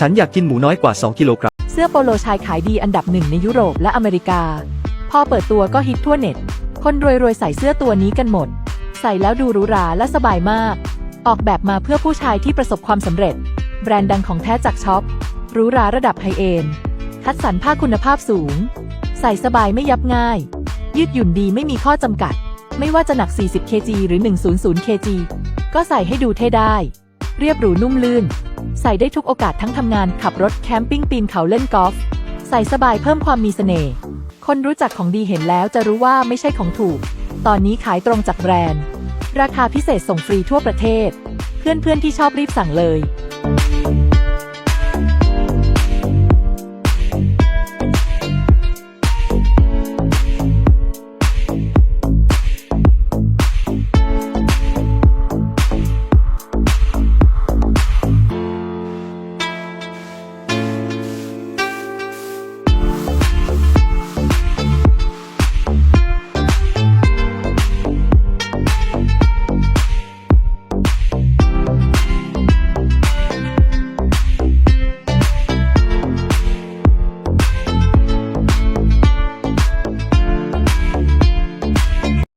ฉันอยากกินหมูน้อยกว่า 2 กิโลกรัม เสื้อโปโลชายขายดีอันดับหนึ่งในยุโรปและอเมริกา พอเปิดตัวก็ฮิตทั่วเน็ต คนรวยๆใส่เสื้อตัวนี้กันหมด ใส่แล้วดูหรูหราและสบายมาก ออกแบบมาเพื่อผู้ชายที่ประสบความสำเร็จ แบรนด์ดังของแท้จากช็อปหรูหราระดับไฮเอนด์คัดสรรผ้าคุณภาพสูง ใส่สบายไม่ยับง่าย ยืดหยุ่นดีไม่มีข้อจำกัด ไม่ว่าจะหนัก 40 kg หรือ 100 kg ก็ใส่ให้ดูเท่ได้ เรียบหรูนุ่มลื่น ใส่ได้ทุกโอกาสทั้งทำงานขับรถแคมปิ้งปีนเขาเล่นกอล์ฟใส่สบายเพิ่มความมีเสน่ห์คนรู้จักของดีเห็นแล้วจะรู้ว่าไม่ใช่ของถูก ตอนนี้ขายตรงจากแบรนด์ ราคาพิเศษส่งฟรีทั่วประเทศ เพื่อนๆที่ชอบรีบสั่งเลย